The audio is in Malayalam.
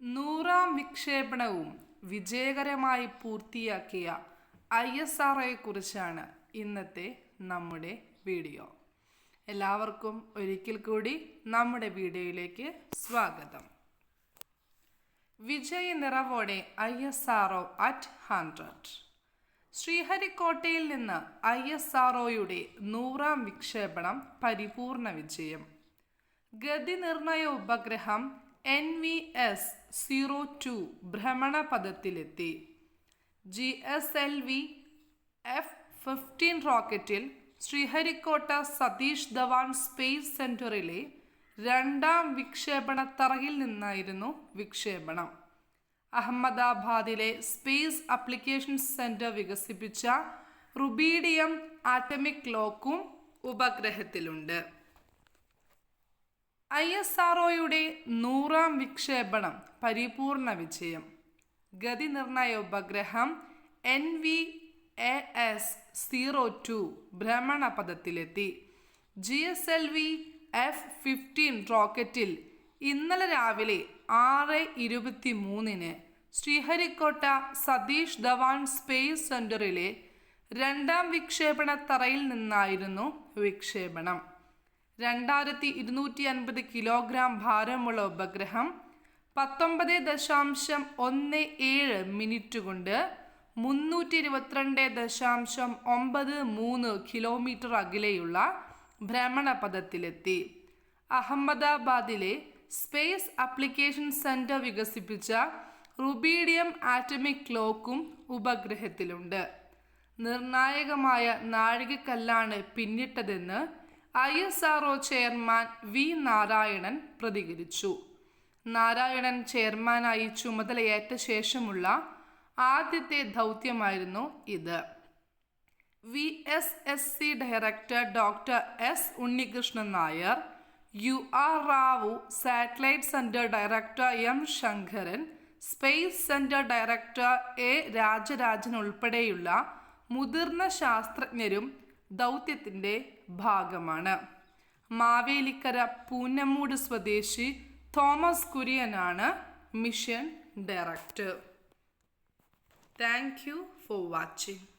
നൂറാം വിക്ഷേപണവും വിജയകരമായി പൂർത്തിയാക്കിയ ഐ എസ് ആർ കുറിച്ചാണ് ഇന്നത്തെ നമ്മുടെ വീഡിയോ. എല്ലാവർക്കും ഒരിക്കൽ കൂടി നമ്മുടെ വീഡിയോയിലേക്ക് സ്വാഗതം. വിജയ നിറവോടെ I S R at hundred. ശ്രീഹരിക്കോട്ടയിൽ നിന്ന് ഐ എസ് ആർ നൂറാം വിക്ഷേപണം പരിപൂർണ വിജയം. ഗതി നിർണയ ഉപഗ്രഹം N V S zero two ഭ്രമണപഥത്തിലെത്തി. G S L V F fifteen റോക്കറ്റിൽ Sriharikota Satish Dhawan space സെന്ററിലെ രണ്ടാം വിക്ഷേപണ തറയിൽ നിന്നായിരുന്നു വിക്ഷേപണം. അഹമ്മദാബാദിലെ സ്പേസ് അപ്ലിക്കേഷൻ സെന്റർ വികസിപ്പിച്ച റുബീഡിയം ആറ്റമിക് ലോക്കും ഉപഗ്രഹത്തിലുണ്ട്. ഐ എസ് ആർ ഒയുടെ നൂറാം വിക്ഷേപണം പരിപൂർണ വിജയം. ഗതി നിർണയ ഉപഗ്രഹം N V A S zero two ഭ്രമണപഥത്തിലെത്തി. G S L V F fifteen റോക്കറ്റിൽ ഇന്നലെ രാവിലെ ആറ് ഇരുപത്തി മൂന്നിന് ശ്രീഹരിക്കോട്ട സതീഷ് ധവാൻ സ്പേസ് സെന്ററിലെ രണ്ടാം വിക്ഷേപണ തറയിൽ നിന്നായിരുന്നു വിക്ഷേപണം. രണ്ടായിരത്തി ഇരുന്നൂറ്റി അൻപത് കിലോഗ്രാം ഭാരമുള്ള ഉപഗ്രഹം പത്തൊമ്പത് ദശാംശം ഒന്ന് ഏഴ് മിനിറ്റ് കൊണ്ട് മുന്നൂറ്റി ഇരുപത്തിരണ്ട് ദശാംശം ഒമ്പത് മൂന്ന് കിലോമീറ്റർ അകലെയുള്ള ഭ്രമണപഥത്തിലെത്തി. അഹമ്മദാബാദിലെ സ്പേസ് അപ്ലിക്കേഷൻ സെന്റർ വികസിപ്പിച്ച റുബീഡിയം ആറ്റമിക് ക്ലോക്കും ഉപഗ്രഹത്തിലുണ്ട്. നിർണായകമായ നാഴികക്കല്ലാണ് പിന്നിട്ടതെന്ന് I S R chairman V Narayanan പ്രതികരിച്ചു. നാരായണൻ ചെയർമാനായി ചുമതലയേറ്റ ശേഷമുള്ള ആദ്യത്തെ ദൗത്യമായിരുന്നു ഇത്. V S S C director doctor S Unnikrishnan Nair U R Rao satellite centre director M Sankaran space centre director A Rajarajan ഉൾപ്പെടെയുള്ള മുതിർന്ന ശാസ്ത്രജ്ഞരും ദൗത്യത്തിന്റെ ഭാഗമാണ്. മാവേലിക്കര പൂന്നമൂട് സ്വദേശി Thomas കുര്യനാണ് mission director. Thank you for watching.